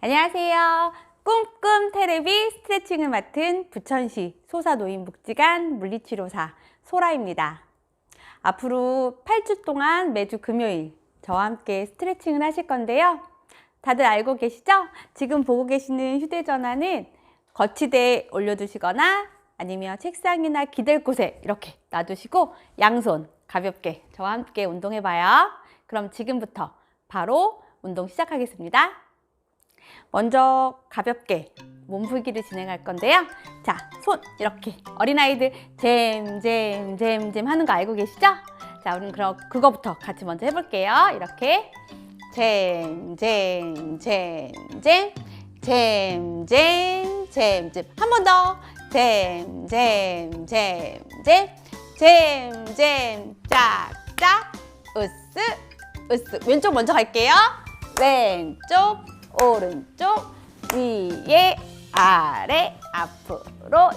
안녕하세요. 꿈꿈 테레비 스트레칭을 맡은 부천시 소사노인복지관 물리치료사 소라입니다. 앞으로 8주 동안 매주 금요일 저와 함께 스트레칭을 하실 건데요. 다들 알고 계시죠? 지금 보고 계시는 휴대전화는 거치대에 올려두시거나 아니면 책상이나 기댈 곳에 이렇게 놔두시고 양손 가볍게 저와 함께 운동해 봐요. 그럼 지금부터 바로 운동 시작하겠습니다. 먼저 가볍게 몸풀기를 진행할 건데요. 자, 손 이렇게 어린아이들 잼 잼 잼 잼 하는 거 알고 계시죠? 자, 우리는 그럼 그거부터 같이 먼저 해볼게요. 이렇게 잼잼잼잼 잼잼잼잼 한 번 더 잼잼잼잼 잼잼 짝짝 으스 으스 왼쪽 먼저 갈게요. 왼쪽 오른쪽 위에 아래 앞으로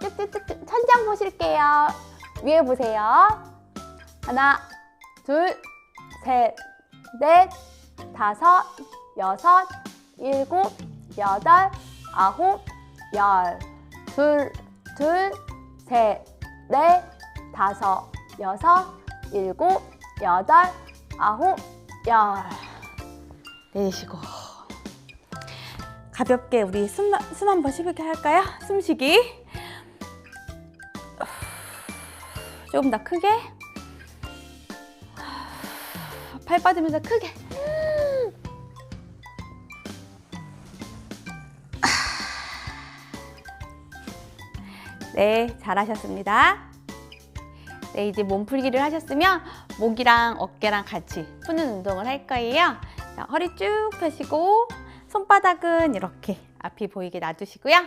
쭉쭉쭉쭉 천장 보실게요. 위에 보세요. 하나, 둘, 셋, 넷, 다섯, 여섯, 일곱, 여덟, 아홉, 열. 둘, 둘, 셋, 넷, 다섯, 여섯, 일곱, 여덟, 아홉, 열. 내쉬고. 가볍게 우리 숨, 숨 한 번 쉬게 할까요? 숨쉬기. 조금 더 크게. 팔 빠지면서 크게. 네, 잘하셨습니다. 네, 이제 몸풀기를 하셨으면 목이랑 어깨랑 같이 푸는 운동을 할 거예요. 자, 허리 쭉 펴시고 손바닥은 이렇게 앞이 보이게 놔두시고요.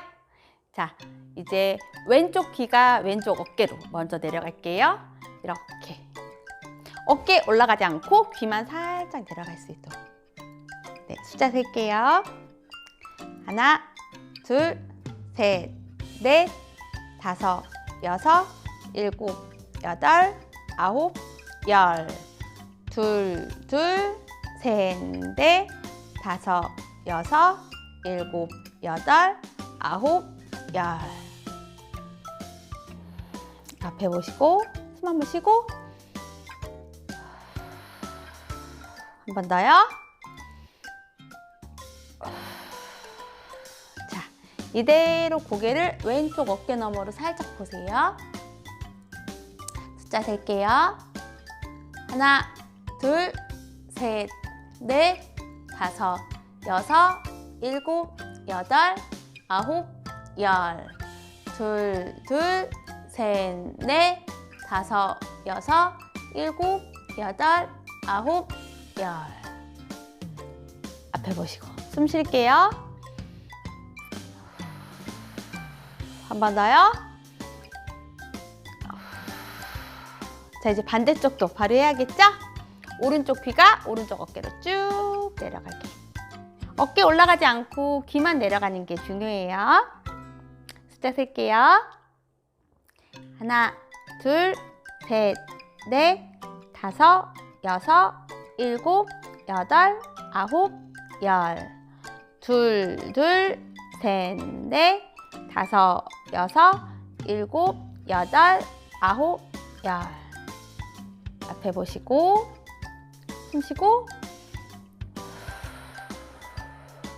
자, 이제 왼쪽 귀가 왼쪽 어깨로 먼저 내려갈게요. 이렇게. 어깨 올라가지 않고 귀만 살짝 내려갈 수 있도록. 네, 숫자 셀게요. 하나, 둘, 셋, 넷, 다섯, 여섯, 일곱, 여덟, 아홉, 열. 둘, 둘, 셋, 넷, 다섯, 여섯, 일곱, 여덟, 아홉, 열. 앞에 보시고 숨 한번 쉬고 한 번 더요. 자, 이대로 고개를 왼쪽 어깨 너머로 살짝 보세요. 숫자 셀게요. 하나, 둘, 셋, 넷, 다섯, 여섯, 일곱, 여덟, 아홉, 열. 둘, 둘, 셋, 넷, 다섯, 여섯, 일곱, 여덟, 아홉, 열. 앞에 보시고 숨 쉴게요. 한 번 더요. 자, 이제 반대쪽도 바로 해야겠죠? 오른쪽 귀가 오른쪽 어깨로 쭉 내려갈게요. 어깨 올라가지 않고 귀만 내려가는 게 중요해요. 숫자 셀게요. 하나, 둘, 셋, 넷, 다섯, 여섯, 일곱, 여덟, 아홉, 열. 둘, 둘, 셋, 넷, 다섯, 여섯, 일곱, 여덟, 아홉, 열. 앞에 보시고 숨 쉬고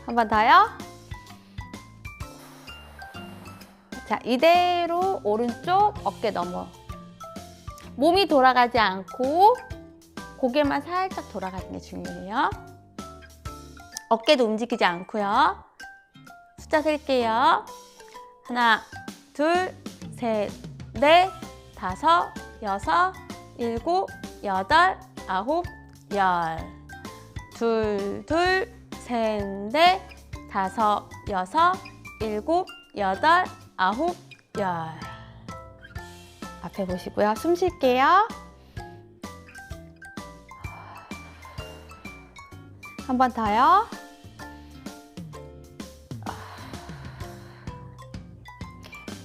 한 번 더요. 자, 이대로 오른쪽 어깨 넘어. 몸이 돌아가지 않고 고개만 살짝 돌아가는 게 중요해요. 어깨도 움직이지 않고요. 숫자 셀게요. 하나, 둘, 셋, 넷, 다섯, 여섯, 일곱, 여덟, 아홉, 열. 둘, 둘, 셋, 넷, 다섯, 여섯, 일곱, 여덟, 아홉, 열. 앞에 보시고요. 숨 쉴게요. 한 번 더요.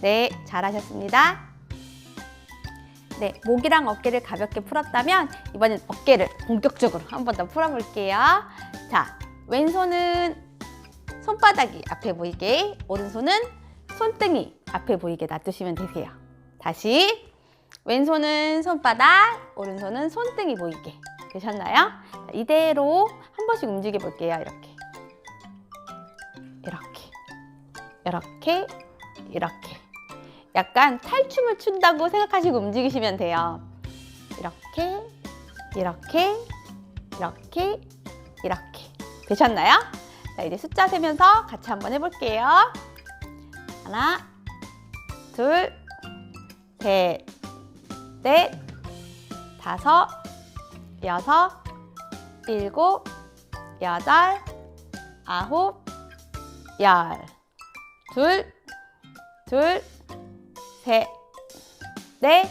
네, 잘하셨습니다. 네, 목이랑 어깨를 가볍게 풀었다면 이번엔 어깨를 본격적으로 한 번 더 풀어볼게요. 자, 왼손은 손바닥이 앞에 보이게, 오른손은 손등이 앞에 보이게 놔두시면 되세요. 다시 왼손은 손바닥, 오른손은 손등이 보이게 되셨나요? 자, 이대로 한 번씩 움직여 볼게요. 이렇게, 이렇게, 이렇게, 이렇게. 약간 탈춤을 춘다고 생각하시고 움직이시면 돼요. 이렇게, 이렇게, 이렇게, 이렇게. 되셨나요? 자, 이제 숫자 세면서 같이 한번 해볼게요. 하나, 둘, 셋, 넷, 다섯, 여섯, 일곱, 여덟, 아홉, 열. 둘, 둘, 셋, 넷,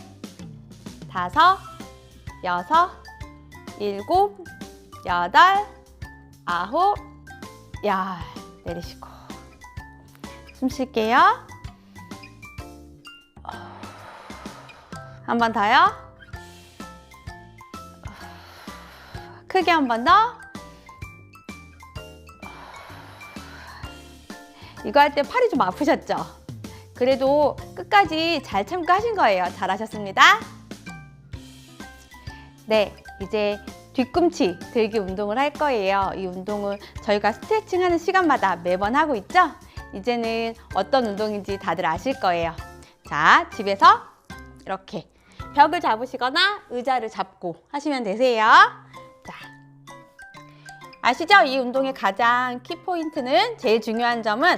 다섯, 여섯, 일곱, 여덟, 아홉, 열. 내리시고. 숨 쉴게요. 한 번 더요. 크게 한 번 더. 이거 할 때 팔이 좀 아프셨죠? 그래도 끝까지 잘 참고하신 거예요. 잘하셨습니다. 네, 이제 뒤꿈치 들기 운동을 할 거예요. 이 운동을 저희가 스트레칭 하는 시간마다 매번 하고 있죠? 이제는 어떤 운동인지 다들 아실 거예요. 자, 집에서 이렇게 벽을 잡으시거나 의자를 잡고 하시면 되세요. 자, 아시죠? 이 운동의 가장 키포인트는 제일 중요한 점은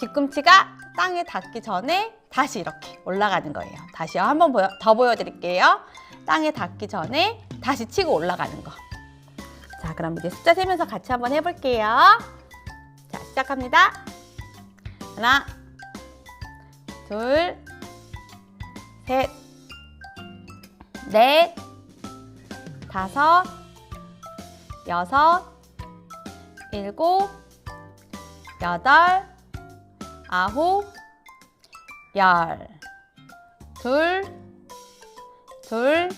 뒤꿈치가 땅에 닿기 전에 다시 이렇게 올라가는 거예요. 다시요. 한번 보여, 더 보여드릴게요. 땅에 닿기 전에 다시 치고 올라가는 거. 자, 그럼 이제 숫자 세면서 같이 한번 해볼게요. 자, 시작합니다. 하나, 둘, 셋, 넷, 다섯, 여섯, 일곱, 여덟, 아홉, 열. 둘, 둘,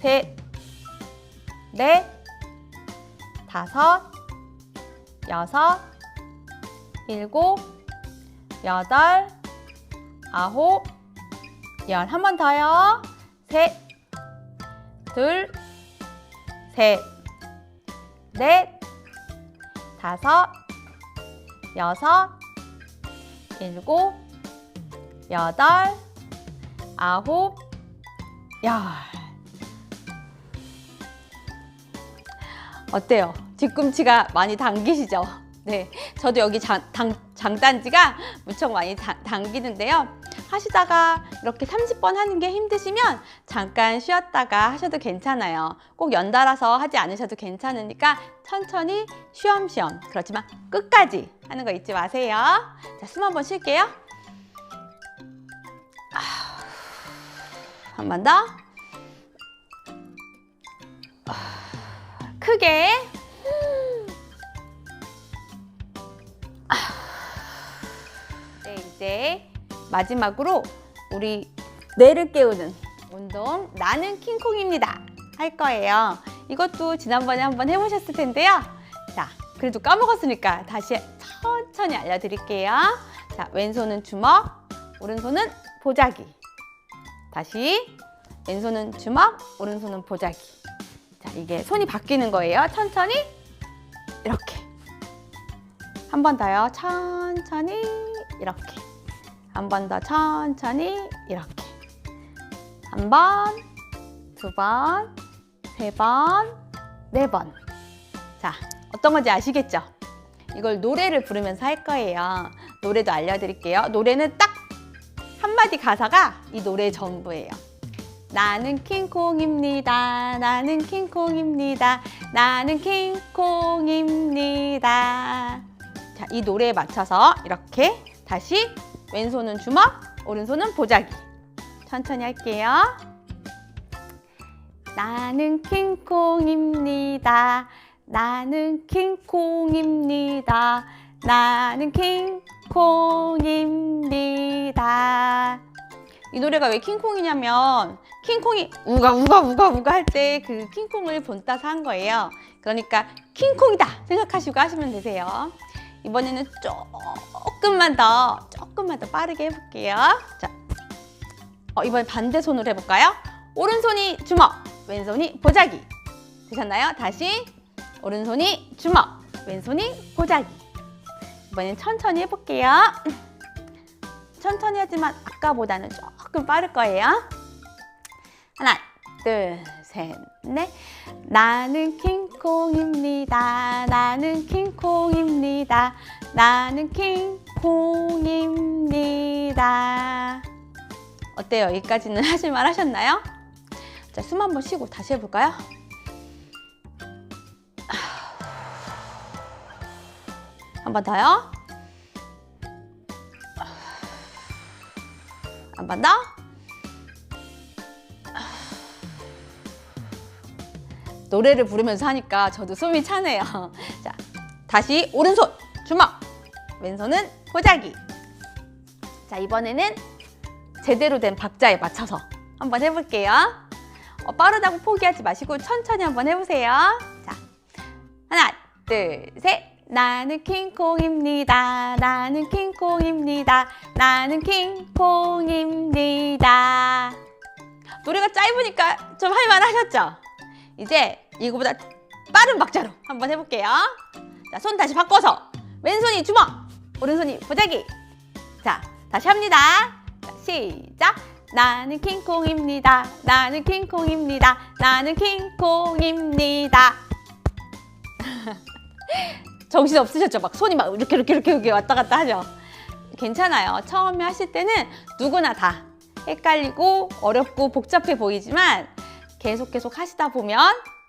셋, 넷, 다섯, 여섯, 일곱, 여덟, 아홉, 열. 한 번 더요. 셋, 둘, 셋, 넷, 다섯, 여섯, 일곱, 여덟, 아홉, 열. 어때요? 뒤꿈치가 많이 당기시죠? 네, 저도 여기 장, 당, 장단지가 무척 많이 다- 당기는데요. 하시다가 이렇게 30번 하는 게 힘드시면 잠깐 쉬었다가 하셔도 괜찮아요. 꼭 연달아서 하지 않으셔도 괜찮으니까 천천히 쉬엄쉬엄 그렇지만 끝까지 하는 거 잊지 마세요. 자, 숨 한번 쉴게요. 한 번 더. 크게. 네, 이제 마지막으로 우리 뇌를 깨우는 운동 나는 킹콩입니다 할 거예요. 이것도 지난번에 한번 해보셨을 텐데요. 자, 그래도 까먹었으니까 다시 천천히 알려드릴게요. 자, 왼손은 주먹, 오른손은 보자기. 다시 왼손은 주먹, 오른손은 보자기. 자, 이게 손이 바뀌는 거예요. 천천히 이렇게. 한 번 더요. 천천히 이렇게. 한 번 더 천천히 이렇게. 한 번, 두 번, 세 번, 네 번. 자, 어떤 건지 아시겠죠? 이걸 노래를 부르면서 할 거예요. 노래도 알려드릴게요. 노래는 딱 한마디 가사가 이 노래의 전부예요. 나는 킹콩입니다. 나는 킹콩입니다. 나는 킹콩입니다. 자, 이 노래에 맞춰서 이렇게 다시 왼손은 주먹, 오른손은 보자기. 천천히 할게요. 나는 킹콩입니다. 나는 킹콩입니다. 나는 킹콩입니다. 이 노래가 왜 킹콩이냐면 킹콩이 우가 우가 우가 우가 할 때 그 킹콩을 본따서 한 거예요. 그러니까 킹콩이다 생각하시고 하시면 되세요. 이번에는 조금만 더 조금만 더 빠르게 해볼게요. 자, 어, 이번에 반대 손으로 해볼까요? 오른손이 주먹, 왼손이 보자기. 되셨나요? 다시 오른손이 주먹, 왼손이 보자기. 이번엔 천천히 해볼게요. 천천히 하지만 아까보다는 조금 빠를 거예요. 하나, 둘, 셋, 넷. 나는 킹 콩입니다. 나는 킹콩입니다. 나는 킹콩입니다. 어때요? 여기까지는 하실만 하셨나요? 자, 숨 한번 쉬고 다시 해볼까요? 한 번 더요. 한 번 더. 노래를 부르면서 하니까 저도 숨이 차네요. 자, 다시 오른손 주먹, 왼손은 보자기. 자, 이번에는 제대로 된 박자에 맞춰서 한번 해볼게요. 어, 빠르다고 포기하지 마시고 천천히 한번 해보세요. 자, 하나, 둘, 셋. 나는 킹콩입니다. 나는 킹콩입니다. 나는 킹콩입니다. 노래가 짧으니까 좀 할만하셨죠? 이제 이거보다 빠른 박자로 한번 해볼게요. 자, 손 다시 바꿔서 왼손이 주먹, 오른손이 보자기. 자, 다시 합니다. 자, 시작. 나는 킹콩입니다. 나는 킹콩입니다. 나는 킹콩입니다. 정신 없으셨죠? 막 손이 막 이렇게 이렇게 이렇게, 이렇게 왔다 갔다 하죠. 괜찮아요. 처음에 하실 때는 누구나 다 헷갈리고 어렵고 복잡해 보이지만 계속 계속 하시다 보면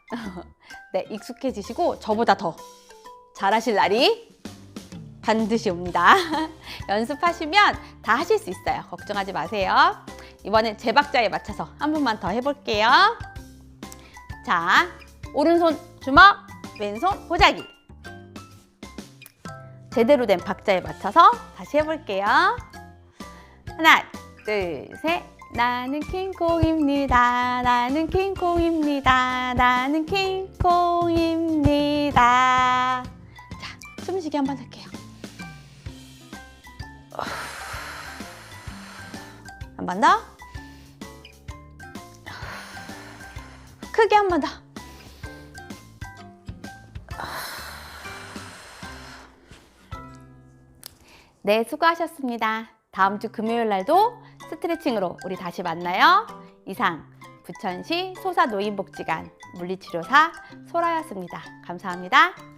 네, 익숙해지시고 저보다 더 잘하실 날이 반드시 옵니다. 연습하시면 다 하실 수 있어요. 걱정하지 마세요. 이번엔 제 박자에 맞춰서 한 번만 더 해볼게요. 자, 오른손 주먹, 왼손 보자기. 제대로 된 박자에 맞춰서 다시 해볼게요. 하나, 둘, 셋. 나는 킹콩입니다. 나는 킹콩입니다. 나는 킹콩입니다. 자, 숨쉬기 한번 할게요. 한 번 더. 크게 한 번 더. 네, 수고하셨습니다. 다음 주 금요일 날도 스트레칭으로 우리 다시 만나요. 이상 부천시 소사노인복지관 물리치료사 소라였습니다. 감사합니다.